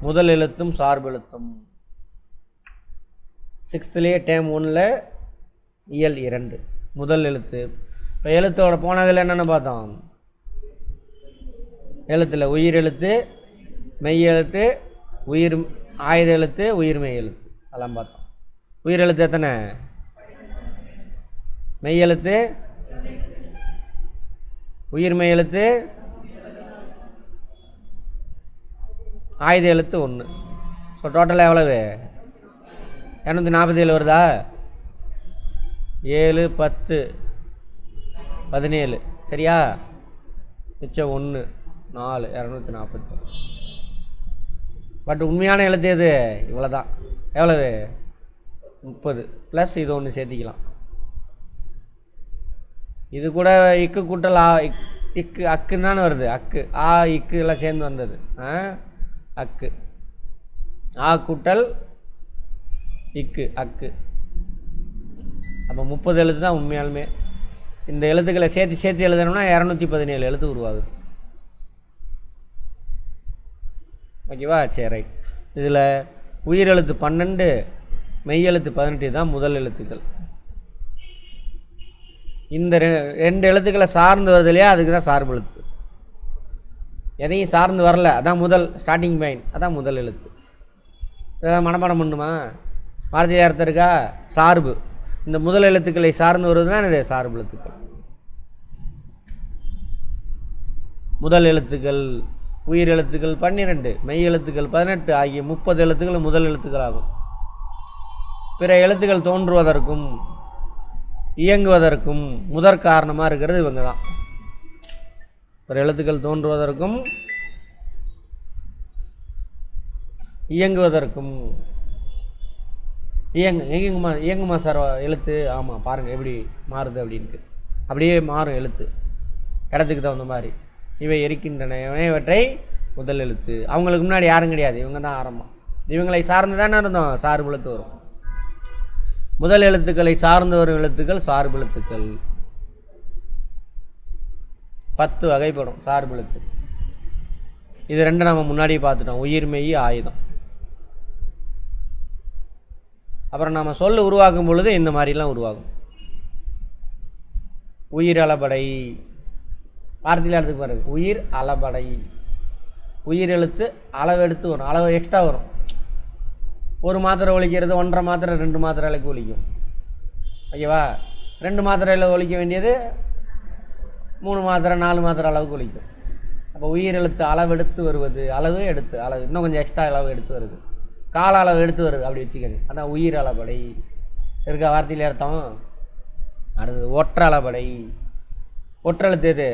முதல் எழுத்தும் சார்பு எழுத்தும். சிக்ஸ்த்துலேயே டேம் ஒன்றில் இயல் இரண்டு. முதல் எழுத்து. இப்போ எழுத்தோட போனதில் என்னென்னு பார்த்தோம். எழுத்தில் உயிர் எழுத்து மெய் எழுத்து உயிர் ஆயுத எழுத்து உயிர்மெய் எழுத்து. அதெல்லாம் பார்த்தோம். உயிர் எழுத்து எத்தனை? மெய் எழுத்து உயிர்மெய் எழுத்து ஆயுத எழுத்து ஒன்று. ஸோ டோட்டலாக எவ்வளவு? இரநூத்தி நாற்பத்தி ஏழு வருதா? ஏழு பத்து பதினேழு. சரியா? மிச்சம் ஒன்று நாலு இரநூத்தி நாற்பத்தி பட் உண்மையான எழுத்து எது? இவ்வளோ தான் எவ்வளவு? முப்பது. ப்ளஸ் இது ஒன்று சேர்த்திக்கலாம். இது கூட இக்கு கூட்டல் ஆ இக் இக்கு அக்குன்னு தானே வருது. அக்கு ஆ இக்கு எல்லாம் சேர்ந்து வந்தது. ஆ? அக்கு. ஆ கூட்டல் இக்கு அக்கு. அப்போ முப்பது எழுத்து தான் உண்மையாலுமே. இந்த எழுத்துக்களை சேர்த்து சேர்த்து எழுதணும்னா இரநூத்தி பதினேழு எழுத்து உருவாகுது. ஓகேவா? சரி ரைட். இதில் உயிரெழுத்து பன்னெண்டு மெய்யெழுத்து பதினெட்டு தான் முதல் எழுத்துக்கள். இந்த ரெ- ரெண்டு எழுத்துக்களை சார்ந்து வருது இல்லையா? அதுக்கு தான் சார்பு எழுத்து. எதையும் சார்ந்து வரல. அதான் முதல் ஸ்டார்டிங் பாயிண்ட் அதான் முதல் எழுத்து. ஏதாவது மனப்பாடம் பண்ணுமா? வார்த்தை அர்த்தம் இருக்கா? சார்பு. இந்த முதல் எழுத்துக்களை சார்ந்து வருவது தான் இது சார்பு எழுத்துக்கள். முதல் எழுத்துக்கள் உயிர் எழுத்துக்கள் பன்னிரெண்டு மெய் எழுத்துக்கள் பதினெட்டு ஆகிய முப்பது எழுத்துக்கள் முதல் எழுத்துக்கள் ஆகும் பிற எழுத்துக்கள் தோன்றுவதற்கும் இயங்குவதற்கும் முதற் காரணமாக இருக்கிறது இவங்க தான் பிற எழுத்துக்கள் தோன்றுவதற்கும் இயங்குவதற்கும். இயங்கு இயங்குமா இயங்குமா சார் எழுத்து? ஆமாம் பாருங்கள் எப்படி மாறுது அப்படின்ட்டு அப்படியே மாறும் எழுத்து. இடத்துக்கு தகுந்த மாதிரி. இவை எரிக்கின்றன இவற்றை முதல் எழுத்து. அவங்களுக்கு முன்னாடி யாரும் கிடையாது. இவங்க தான் ஆரம்பம். இவங்களை சார்ந்து தானே இருந்தோம். சார்பு எழுத்து வரும். முதல் எழுத்துக்களை சார்ந்து வரும் எழுத்துக்கள் சார்பு எழுத்துக்கள். பத்து வகைப்படும் சார்பெழுத்து இது ரெண்டு நம்ம முன்னாடியே பார்த்துட்டோம். உயிர்மெய் ஆயுதம். அப்புறம் நம்ம சொல் உருவாக்கும் பொழுது இந்த மாதிரிலாம் உருவாகும். உயிர் அளபடை. வார்த்தையில் எடுத்துக்கு பாருங்க உயிர் அளபடை. உயிர் எழுத்து அளவு எடுத்து வரும். அளவு எக்ஸ்ட்ரா வரும். ஒரு மாத்திரை ஒழிக்கிறது ஒன்றரை மாத்திரை ரெண்டு மாத்திரை அளவுக்கு ஒழிக்கும். ஓகேவா? ரெண்டு மாத்திரையில் ஒழிக்க வேண்டியது மூணு மாத்திரை நாலு மாத்திரை அளவுக்கு ஒழிக்கும். அப்போ உயிர் எழுத்து அளவு எடுத்து வருவது அளவு எடுத்து அளவு இன்னும் கொஞ்சம் எக்ஸ்ட்ரா அளவு எடுத்து வருது. கால அளவு எடுத்து வருது அப்படி வச்சுக்கோங்க. அதான் உயிர் அளபடை. இருக்க வார்த்தையில் அர்த்தம்? அடுத்தது ஒற்ற அளபடை. ஒற்றெழுத்து எது?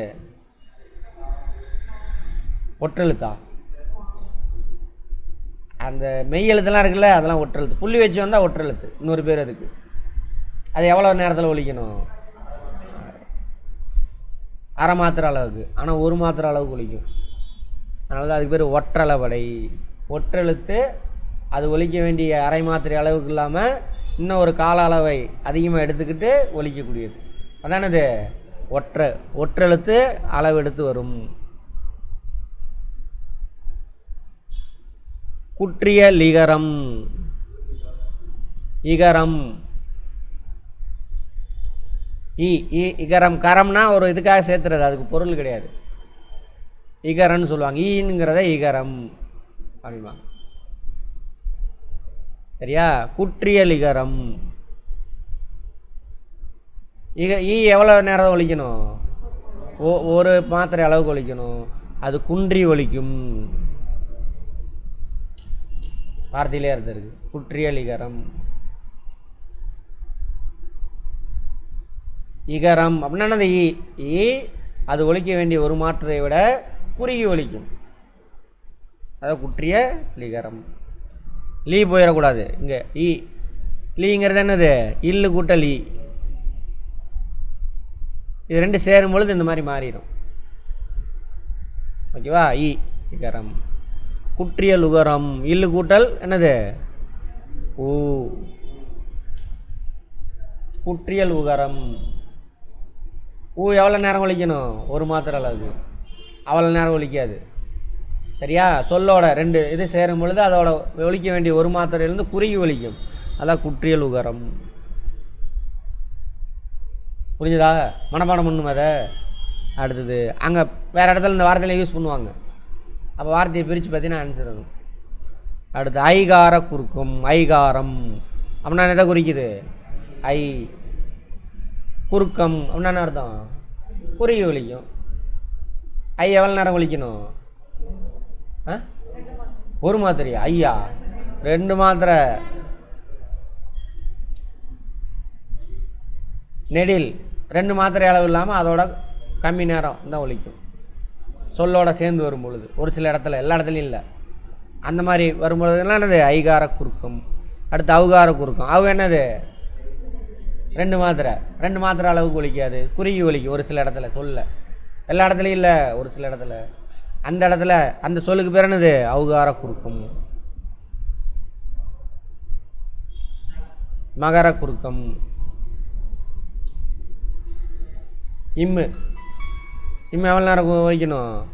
ஒற்றெழுத்தா அந்த மெய் எழுத்துலாம் இருக்குல்ல அதெல்லாம் ஒற்றெழுத்து புள்ளி வச்சு வந்தால் ஒற்றெழுத்து இன்னொரு பேர் அதுக்கு. அது எவ்வளோ நேரத்தில் ஒழிக்கணும்? அரை மாத்திரை அளவுக்கு. ஆனால் ஒரு மாத்திரை அளவுக்கு ஒழிக்கும் அதனால தான் அதுக்கு பேர் ஒற்றளவடை ஒற்றெழுத்து அது ஒழிக்க வேண்டிய அரை மாத்திரை அளவுக்கு இல்லாமல் இன்னும் ஒரு கால அளவை அதிகமாக எடுத்துக்கிட்டு ஒழிக்கக்கூடியது அதானது ஒற்ற ஒற்றெழுத்து அளவு எடுத்து வரும். குற்றிய லிகரம். இகரம். இ இ இகரம் கரம்னா ஒரு இதுக்காக சேர்த்துறது. அதுக்கு பொருள் கிடையாது. இகரம்னு சொல்லுவாங்க. ஈங்கிறத இகரம் அப்படிம்பாங்க. சரியா? குற்றியல் இகரம். இக ஈ எவ்வளோ நேரம் ஒழிக்கணும்? ஓ ஒரு மாத்திரை அளவுக்கு ஒழிக்கணும். அது குன்றி ஒழிக்கும். வார்த்தையிலே இருக்குது குற்றியல் இகரம் லிகரம் இகரம் அப்படின்னா என்னது ஈ ஈ அது ஒழிக்க வேண்டிய ஒரு மாற்றத்தை விட குறுகி ஒழிக்கும். அதாவது குற்றிய லிகரம். லீ போயிடக்கூடாது இங்கே ஈ லீங்கிறது என்னது? இல்லு கூட்டல் ஈ இது ரெண்டு சேரும் பொழுது இந்த மாதிரி மாறிடும். ஓகேவா? ஈ இகரம். குற்றிய லுகரம். இல்லு கூட்டல் என்னது? ஊ. குற்றியல் உகரம் ஊ எவ்வளோ நேரம் ஒழிக்கணும்? ஒரு மாத்திரை அளவுக்கு. அவ்வளோ நேரம் ஒழிக்காது. சரியா? சொல்லோட ரெண்டு இது சேரும் பொழுது அதோட ஒழிக்க வேண்டிய ஒரு மாத்திரையிலேருந்து குறுகி ஒழிக்கும். அதான் குற்றியல் உகரம். புரிஞ்சுதா? மனப்பாடம் பண்ணும் அதை. அடுத்தது அங்கே வேறு இடத்துல இந்த வார்த்தையில யூஸ் பண்ணுவாங்க. அப்போ வார்த்தையை பிரித்து பார்த்தீங்கன்னா ஆன்சர் வரும். அடுத்து ஐகார குறுக்கும் ஐகாரம். அப்படின்னா எதை குறிக்குது? ஐ குறுக்கம் அப்படின்னா என்ன அர்த்தம்? குறுகி ஒழிக்கும் ஐ எவ்வளோ நேரம் ஒழிக்கணும் ஆ? ஒரு மாத்திரையா? ஐயா ரெண்டு மாத்திரை. நெடில் ரெண்டு மாத்திரை அளவு இல்லாமல் அதோட கம்மி நேரம் தான் ஒழிக்கும் சொல்லோட சேர்ந்து வரும் பொழுது. ஒரு சில இடத்துல எல்லா இடத்துலையும் இல்லை. அந்த மாதிரி வரும்பொழுதுலாம் என்னது? ஐகார குறுக்கம். அடுத்து அவுகார குறுக்கம். அவங்க என்னது? ரெண்டு மாத்திரை. ரெண்டு மாத்திரை அளவுக்கு ஒழிக்காது குறுகி ஒலிக்கும் ஒரு சில இடத்துல. சொல்ல. எல்லா இடத்துலையும் இல்லை ஒரு சில இடத்துல. அந்த இடத்துல அந்த சொல்லுக்கு பேர் என்னது? அவுகார குறுக்கம். மகர குறுக்கம். இம்மு. இம்மு எவ்வளோ நேரம் ஒழிக்கணும்?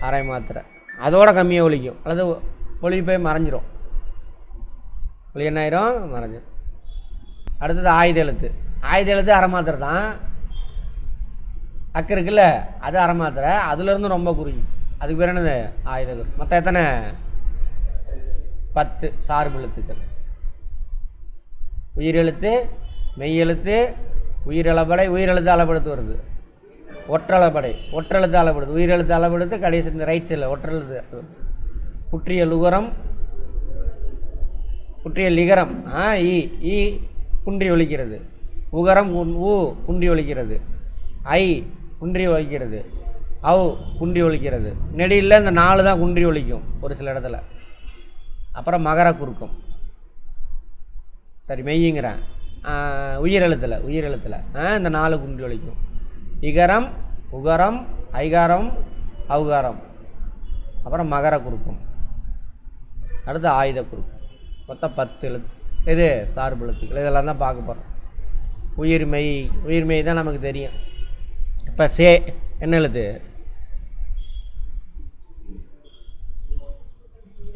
அரை மாத்திரை. அதோட கம்மியாக ஒழிக்கும். அல்லது ஒளி போய் மறைஞ்சிரும். ஒளி என்ன ஆயிரும்? மறைஞ்சிரும். அடுத்தது ஆயுத எழுத்து. ஆயுத எழுத்து அரை மாத்திரை தான். அக்கு இருக்குல்ல அது அரை மாத்திரை. அதுலேருந்து ரொம்ப குறுகி அதுக்கு பேர் என்னது? ஆயுத எழுத்து மொத்தம் எத்தனை? பத்து சார்பு எழுத்துக்கள். உயிரெழுத்து மெய்யெழுத்து உயிரளபடை உயிரெழுத்து அளபடுத்து வருது. ஒற்றளபடை ஒற்றெழுத்து அளபடுது உயிரெழுத்து அளபடுத்து கடைசி இந்த ரைட் சைடில் ஒற்றெழுத்து குற்றிய லுகரம் குற்றிய லிகரம். ஆ ஈ ஈ குன்றி ஒலிக்கிறது உகரம் உன்- ஊ குன்றி ஒழிக்கிறது. ஐ குன்றி ஒழிக்கிறது. அவ் குன்றி ஒழிக்கிறது. நெடியில் இந்த நாலு தான் குன்றி ஒழிக்கும் ஒரு சில இடத்துல. அப்புறம் மகர குறுக்கும். சரி மெய்யுங்கிறேன். உயிரெழுத்தில் உயிரெழுத்தில் இந்த நாலு குன்றி ஒழிக்கும். இகரம் உகரம் ஐகாரம் அவுகாரம். அப்புறம் மகர குறுக்கும். அடுத்து ஆயுத குறுக்கும். மொத்தம் பத்து எழுத்து. இது சார்பு இதெல்லாம் தான் பார்க்க போகிறோம் உயிர்மெய் உயிர்மை தான் நமக்கு தெரியும். இப்போ சே என்ன எழுத்து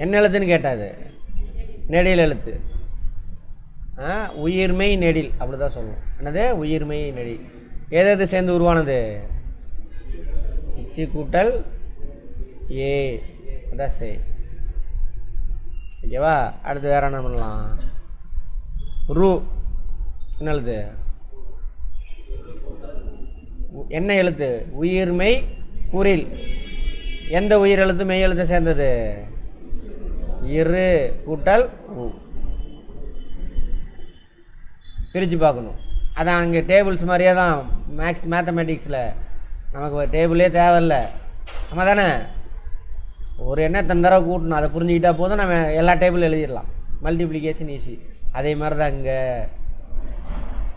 என்ன எழுத்துன்னு கேட்டாது நெடில் எழுத்து. ஆ நெடில் அப்படி தான் சொல்லணும் என்னது? உயிர்மெய் நெடில். எது எது சேர்ந்து உருவானது? இச்சி கூட்டல் ஏ. அதான் சே ஓகேவா? அடுத்து வேற என்ன பண்ணலாம்? ரூ. என்ன உ- என்ன எழுத்து? உயிர்மை குரில் எந்த உயிர் எழுத்து மெய் எழுத்து சேர்ந்தது? இரு கூட்டல் உ. பிரித்து பார்க்கணும். அதான் அங்கே டேபிள்ஸ் மாதிரியே தான் மேக்ஸ் மேத்தமெட்டிக்ஸில் நமக்கு டேபிளே தேவையில்ல. நம்ம தானே ஒரு எண்ணெய் தன் தடவை கூட்டணும். அதை புரிஞ்சுக்கிட்டால் போதும். நம்ம எல்லா டேபிளும் எழுதிடலாம். மல்டிப்ளிகேஷன் ஈஸி அதே மாதிரி தான் இங்கே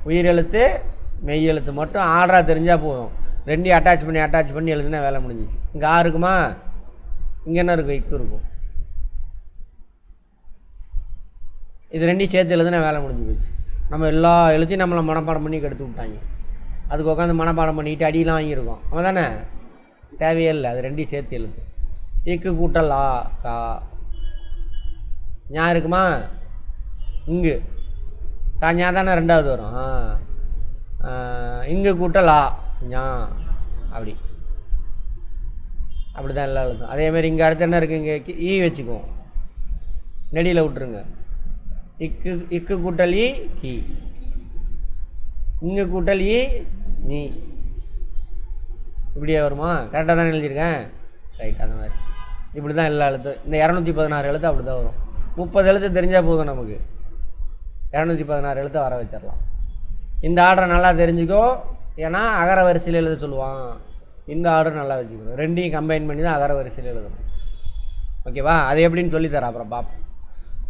உயிரெழுத்து மெய் எழுத்து மட்டும் ஆர்டராக தெரிஞ்சால் போதும். ரெண்டையும் அட்டாச் பண்ணி அட்டாச் பண்ணி எழுதுனா வேலை முடிஞ்சிச்சு. இங்கே ஆ இருக்குமா? இங்கே என்ன இருக்கும்? இக்கு இருக்கும். இது ரெண்டையும் சேர்த்து எழுதுனா வேலை முடிஞ்சு போச்சு. நம்ம எல்லா எழுத்தையும் நம்மளை மனப்பாடம் பண்ணி கெடுத்து விட்டாங்க. அதுக்கு உட்காந்து மனப்பாடம் பண்ணிட்டு அடியெலாம் வாங்கியிருக்கோம். அவன் தானே தேவையே இல்லை அது ரெண்டையும் சேர்த்து எழுது இக்கு கூட்டல் ஆ கா. ஞா இருக்குமா? இங்கு. கா ஞா தானே ரெண்டாவது வரும். ஆ. இங்கு கூட்ட லா ஞா. அப்படி. அப்படி தான் எல்லா எழுதும் அதேமாதிரி இங்கே அடுத்து என்ன இருக்குது இங்கே கி- ஈ வச்சுக்குவோம். நெடியில் விட்ருங்க இக்கு இக்கு கூட்டல் ஈ கி. இங்கு கூட்டல் ஈ நீ. இப்படியே வருமா? கரெக்டாக தானே எழுதியிருக்கேன்? ரைட் அந்த மாதிரி. இப்படி தான் எல்லா எழுத்து. இந்த இரநூத்தி பதினாறு எழுத்து அப்படி தான் வரும். முப்பது எழுத்து தெரிஞ்சால் போதும் நமக்கு. இரநூத்தி பதினாறு எழுத்து வர வச்சிடலாம். இந்த ஆர்டரை நல்லா தெரிஞ்சுக்கோ. ஏன்னா அகர வரிசையில் எழுத சொல்லுவான். இந்த ஆர்டர் நல்லா வச்சுக்கணும். ரெண்டையும் கம்பைன் பண்ணி தான் அகர வரிசையில் எழுதணும். ஓகேவா? அது எப்படின்னு சொல்லித்தரேன் அப்புறம் பார்ப்போம்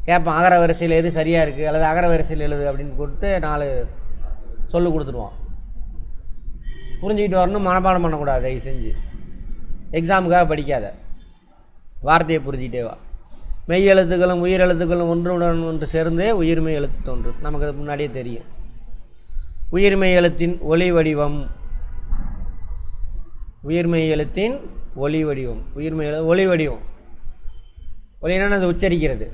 கேட்பான் அகர வரிசையில் எது சரியாக இருக்குது அல்லது அகர வரிசையில் எழுது அப்படின்னு கொடுத்து நாலு சொல்லு கொடுத்துருவான். புரிஞ்சுக்கிட்டு வரணும் மனப்பாடம் பண்ணக்கூடாது தயவு செஞ்சு. எக்ஸாமுக்காக படிக்காத. வார்த்தையை புரிஞ்சுக்கிட்டே வா. மெய் எழுத்துக்களும் உயிர் எழுத்துக்களும் ஒன்றுடன் ஒன்று சேர்ந்தே உயிர்மெய் எழுத்து தோன்றும். நமக்கு அது முன்னாடியே தெரியும். உயிர்மெய் எழுத்தின் ஒளி வடிவம். உயிர்மை எழுத்தின் ஒளி வடிவம். உயிர்மெய் எழு ஒளி வடிவம். ஒளினா அது உச்சரிக்கிறது.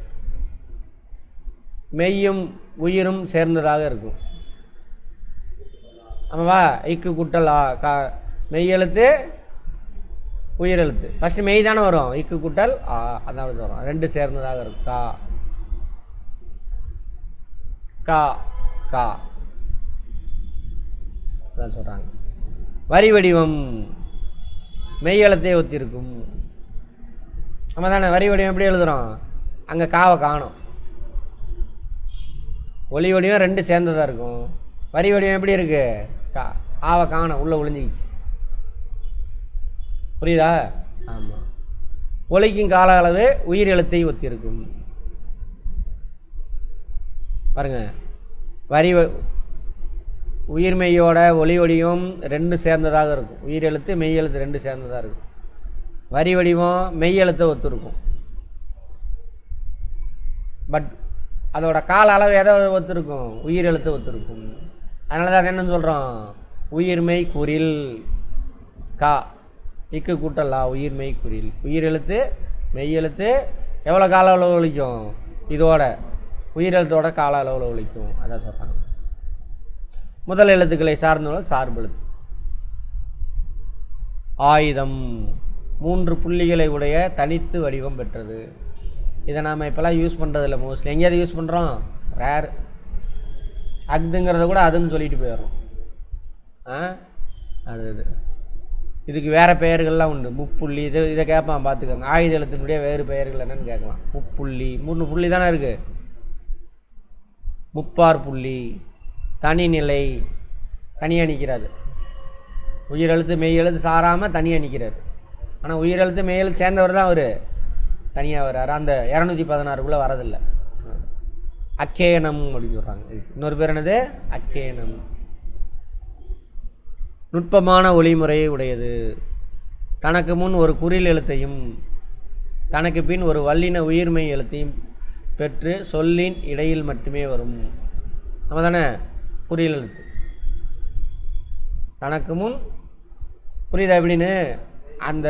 மெய்யும் உயிரும் சேர்ந்ததாக இருக்கும். ஆமாவா? இக்கு குட்டலா கா மெய் எழுத்து உயிர் எழுத்து ஃபஸ்ட்டு மெய் தானே வரும். இக்கு கூட்டல் ஆ அதாவது வரும். ரெண்டு சேர்ந்ததாக இருக்கும். கா. கா கா. அதான் சொல்கிறாங்க வரி வடிவம். மெய் எழுத்தே ஒத்திருக்கும். நம்ம தானே வரி வடிவம் எப்படி எழுதுகிறோம் அங்கே காவை காணும். ஒளி வடிவம் ரெண்டு சேர்ந்ததாக இருக்கும். வரி வடிவம் எப்படி இருக்குது கா. ஆவை காணும். உள்ளே ஒளிஞ்சிக்கிச்சு. புரியுதா? ஆமாம் ஒலிக்கும் கால அளவு உயிர் எழுத்தை ஒத்திருக்கும். பாருங்க. வரி உயிர்மெய்யோட ஒளி வடிவம் ரெண்டு சேர்ந்ததாக இருக்கும். உயிர் எழுத்து மெய் எழுத்து ரெண்டு சேர்ந்ததாக இருக்கும். வரி வடிவம் மெய் எழுத்தை ஒத்திருக்கும். பட் அதோட கால அளவு எதை ஒத்திருக்கும்? உயிர் எழுத்து ஒத்திருக்கும். அதனால தான் என்னன்னு சொல்கிறோம் உயிர்மெய் குரில் கா. இக்கு கூட்டலா உயிர்மெய் குரில் உயிர் எழுத்து மெய் எழுத்து எவ்வளோ கால அளவு ஒழிக்கும்? இதோட. உயிர் எழுத்தோட கால அளவில் ஒழிக்கும். அதான் சொல்கிறாங்க முதல் எழுத்துக்களை சார்ந்தவர்கள் சார்பு எழுத்து. ஆயுதம். மூன்று புள்ளிகளை உடைய தனித்து வடிவம் பெற்றது. இதை நாம் இப்போலாம் யூஸ் பண்ணுறதில்ல மோஸ்ட்லி எங்கேயாவது யூஸ் பண்ணுறோம் ரேர் அக்துங்கிறத கூட அதுன்னு சொல்லிட்டு போயிடுறோம். ஆ? அது இது இதுக்கு வேறு பெயர்கள்லாம் உண்டு. முப்புள்ளி இது இதை கேட்பான் பார்த்துக்கோங்க ஆயுத எழுத்தினுடைய வேறு பெயர்கள் என்னன்னு கேட்கலாம். முப்புள்ளி மூணு புள்ளி தானே இருக்குது முப்பார் புள்ளி தனிநிலை தனியாக நிற்கிறாது உயிரெழுத்து மெய் எழுத்து சாராமல் தனியாக நிற்கிறார் ஆனால் உயிரெழுத்து மெய் எழுத்து சேர்ந்தவர் தான் அவர். தனியாக வர்றாரு அந்த இரநூத்தி பதினாறுக்குள்ளே வரதில்லை. அக்கேனம் அப்படின்னு சொல்கிறாங்க இன்னொரு பேர் என்னது? அக்கேனம் நுட்பமான ஒளிமுறையை உடையது. தனக்கு முன் ஒரு குறில் எழுத்தையும் தனக்கு பின் ஒரு வல்லின உயிர்மை எழுத்தையும் பெற்று சொல்லின் இடையில் மட்டுமே வரும். நம்ம தானே குறில் எழுத்து. தனக்கு முன் புரியுதா எப்படின்னு? அந்த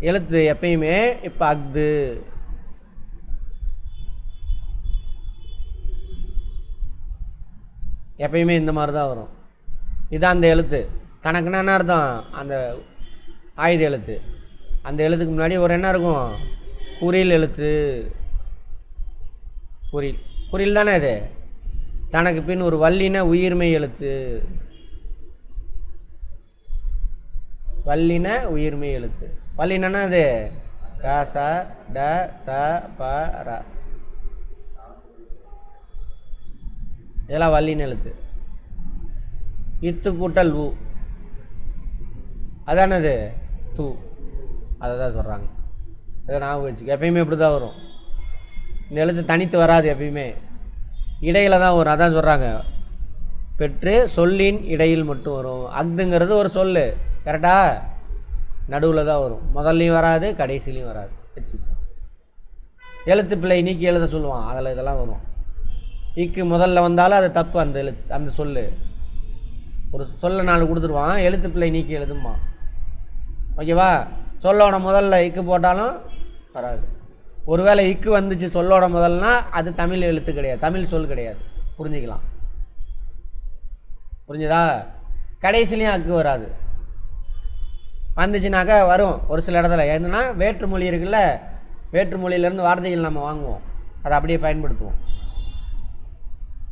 எழுத்து எப்பயுமே இப்போ அக்து எப்பயுமே இந்த மாதிரி தான் வரும். இதான் அந்த எழுத்து. தனக்குன்னா என்ன அர்த்தம்? அந்த ஆயுத எழுத்து. அந்த எழுத்துக்கு முன்னாடி ஒரு என்ன இருக்கும்? குறில் எழுத்து. குறியில் குறியில் தானே இது? தனக்கு பின் ஒரு வல்லின உயிர்மை எழுத்து. வல்லின உயிர்மை எழுத்து. வல்லினா அது க ச ட த ப ர. இதெல்லாம் வல்லின எழுத்து. இத்து கூட்டல் உ. அதானது? தூ. அதை தான் சொல்கிறாங்க இதை ஞாபகம் வச்சுக்க. எப்பயுமே இப்படி தான் வரும். இந்த எழுத்து தனித்து வராது எப்பயுமே. இடையில தான் வரும். அதான் சொல்கிறாங்க பெற்று சொல்லின் இடையில் மட்டும் வரும். அக்துங்கிறது ஒரு சொல் கரெக்டா நடுவில் தான் வரும். முதல்லையும் வராது கடைசிலையும் வராது. வச்சுக்கோ. எழுத்து பிள்ளை நீக்கி எழுத சொல்லுவான். அதில் இதெல்லாம் வரும். இக்கு முதல்ல வந்தாலும் அது தப்பு. அந்த எழுத்து அந்த சொல் ஒரு சொல்ல நாலு கொடுத்துருவான். எழுத்து பிள்ளை நீக்கி எழுதுமா ஓகேவா? சொல்லோட முதல்ல இக்கு போட்டாலும் வராது. ஒருவேளை இக்கு வந்துச்சு சொல்லோட முதல்னா அது தமிழ் எழுத்து கிடையாது. தமிழ் சொல் கிடையாது. புரிஞ்சுக்கலாம்? புரிஞ்சுதா? கடைசிலையும் அக்கு வராது. வந்துச்சுனாக்கா வரும் ஒரு சில இடத்துல. என்னன்னா வேற்றுமொழி இருக்குல்ல வேற்றுமொழியிலேருந்து வார்த்தைகள் நம்ம வாங்குவோம். அதை அப்படியே பயன்படுத்துவோம்.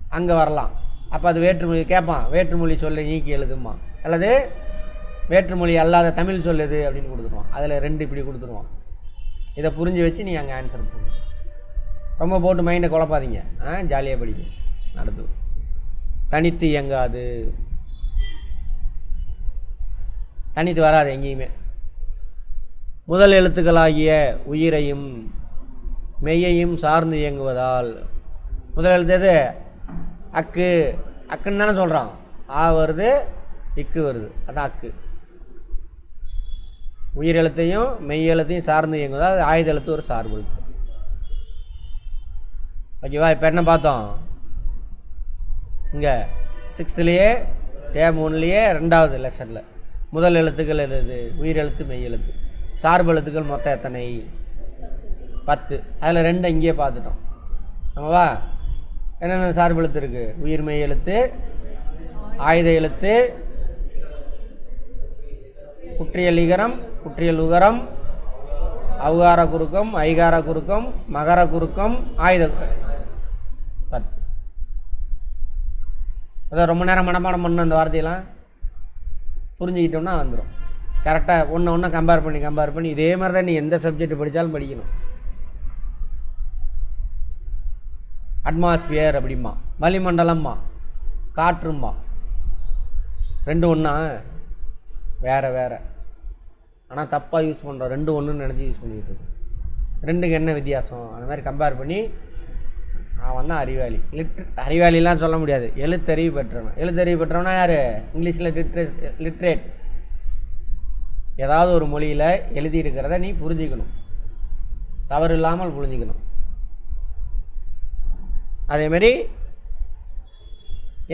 அங்கே வரலாம். அப்போ அது வேற்றுமொழி கேட்பான் வேற்றுமொழி சொல்லை நீக்கி எழுதுமா அல்லது வேற்றுமொழி அல்லாத தமிழ் சொல்லுது அப்படின்னு கொடுத்துருவான் அதில் ரெண்டு இப்படி கொடுத்துருவான் இதை புரிஞ்சு வச்சு நீ அங்கே ஆன்சர் பண்ணு ரொம்ப போட்டு மைண்டை குழப்பாதீங்க. ஆ ஜாலியாக படிங்க. அடுத்து. தனித்து இயங்காது. தனித்து வராது எங்கேயுமே. முதல் எழுத்துக்களாகிய உயிரையும் மெய்யையும் சார்ந்து இயங்குவதால் முதல் எழுத்து எது? அக்கு. அக்குன்னு தானே சொல்கிறான் ஆ வருது இக்கு வருது. அதான் அக்கு. உயிர் எழுத்தையும் மெய் எழுத்தையும் சார்ந்து இயங்குதா அது ஆயுத எழுத்து ஒரு சார்பு எழுத்து ஓகேவா? இப்போ என்ன பார்த்தோம்? இங்கே சிக்ஸ்த்துலேயே டேம் ஒன்லேயே ரெண்டாவது லெசனில் முதல் எழுத்துக்கள் எது இது உயிர் எழுத்து மெய் எழுத்து சார்பு எழுத்துக்கள் மொத்தம் எத்தனை? பத்து. அதில் ரெண்டு இங்கேயே பார்த்துட்டோம். ஆமாவா? என்னென்ன சார்பு எழுத்து இருக்குது உயிர்மை எழுத்து ஆயுத எழுத்து குற்றியல் இகரம் குற்றியல் உகரம் அவுகார குறுக்கம் ஐகார குறுக்கம் மகர குறுக்கம் ஆயுத பத்து. அதான் ரொம்ப நேரம் மனப்பாடம் பண்ண அந்த வார்த்தையெல்லாம். புரிஞ்சுக்கிட்டோம்னா வந்துடும் கரெக்டாக ஒன்று ஒன்று கம்பேர் பண்ணி கம்பேர் பண்ணி இதே மாதிரி தான் நீ எந்த சப்ஜெக்ட் படித்தாலும் படிக்கணும். அட்மாஸ்பியர் அப்படிம்பா. வளிமண்டலம்மா. காற்றுமா ரெண்டு ஒன்றா வேறு வேறு. ஆனால் தப்பாக யூஸ் பண்ணுறோம் ரெண்டு ஒன்றுன்னு நினச்சி யூஸ் பண்ணிக்கிட்டு இருக்கோம். ரெண்டுக்கு என்ன வித்தியாசம்? அந்த மாதிரி கம்பேர் பண்ணி அவன் தான் அறிவாளி. லிட்ரு அறிவாளிலாம் சொல்ல முடியாது. எழுத்தறிவு பெற்றவன். எழுத்தறிவு பெற்றவனா யார்? இங்கிலீஷில் லிட்ரே லிட்ரேட் ஏதாவது ஒரு மொழியில் எழுதியிருக்கிறத நீ புரிஞ்சிக்கணும். தவறு இல்லாமல் புரிஞ்சுக்கணும். அதேமாரி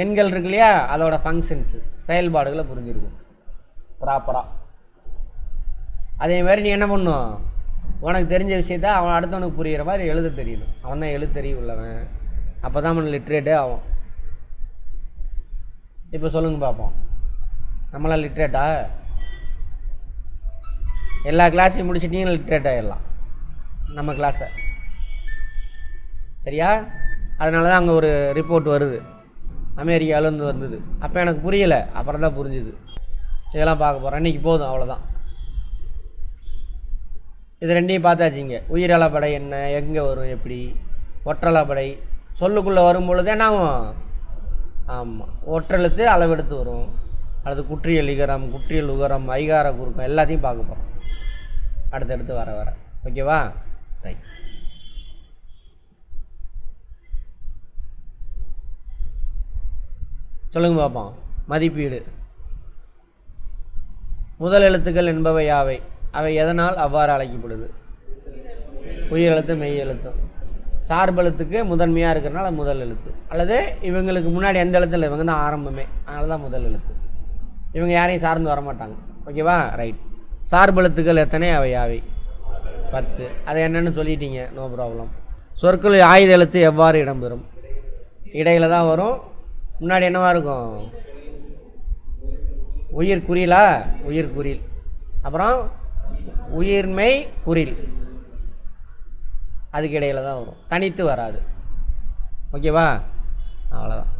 எண்கள் இருக்கு இல்லையா? அதோட ஃபங்க்ஷன்ஸு செயல்பாடுகளை புரிஞ்சிருக்கும் ப்ராப்பராக அதே மாதிரி நீ என்ன பண்ணும்? உனக்கு தெரிஞ்ச விஷயத்த அவன் அடுத்தவனுக்கு புரிகிற மாதிரி எழுத தெரியணும். அவன் தான் எழுத தெரியும் உள்ளவன். அப்போ தான் அவன் லிட்ரேட்டே ஆகும். இப்போ சொல்லுங்கள் பார்ப்போம் நம்மளாம் லிட்ரேட்டா எல்லா கிளாஸையும் முடிச்சிட்டிங்கன்னா லிட்ரேட் ஆகிடலாம் நம்ம கிளாஸை சரியா? அதனால தான் அங்கே ஒரு ரிப்போர்ட் வருது. அமெரிக்காவிலேருந்து வந்தது. அப்போ எனக்கு புரியலை. அப்புறம் தான் புரிஞ்சுது. இதெல்லாம் பார்க்க போகிறேன் இன்றைக்கி போதும் அவ்வளோதான் இது ரெண்டையும் பார்த்தாச்சுங்க உயிரலப்படை என்ன? எங்கே வரும்? எப்படி? ஒற்றலப்படை சொல்லுக்குள்ளே வரும் பொழுது என்னாகும் ஆமாம் ஒற்றெழுத்து அளவெடுத்து வரும். அடுத்து குற்றியல் இகரம் குற்றியல் உகரம் ஐகார குறுக்கம் எல்லாத்தையும் பார்க்க போகிறோம் அடுத்தடுத்து வர வர. ஓகேவா? ரைட் சொல்லுங்கள் பார்ப்போம் மதிப்பீடு. முதல் எழுத்துக்கள் என்பவை யாவை? அவை எதனால் அவ்வாறு அழைக்கப்படுது? உயிரெழுத்து மெய் எழுத்தும் சார்பெழுத்துக்கு முதன்மையாக இருக்கிறனால முதல் எழுத்து. அல்லது இவங்களுக்கு முன்னாடி எந்த எழுத்தில்? இவங்க தான் ஆரம்பமே. அதனால தான் முதல் எழுத்து. இவங்க யாரையும் சார்ந்து வரமாட்டாங்க. ஓகேவா ரைட் சார்பெழுத்துக்கள் எத்தனை? அவை யாவை? பத்து. அது என்னென்னு சொல்லிட்டீங்க? நோ ப்ராப்ளம் சொற்கள் ஆயுத எழுத்து எவ்வாறு இடம்பெறும்? இடையில தான் வரும். முன்னாடி என்னவாக இருக்கும்? உயிர் குறிலா? உயிர் குறில். அப்புறம் உயிர்மை குறில். அதுக்கு இடையில தான் வரும். தனித்து வராது. ஓகேவா? அவ்வளோதான்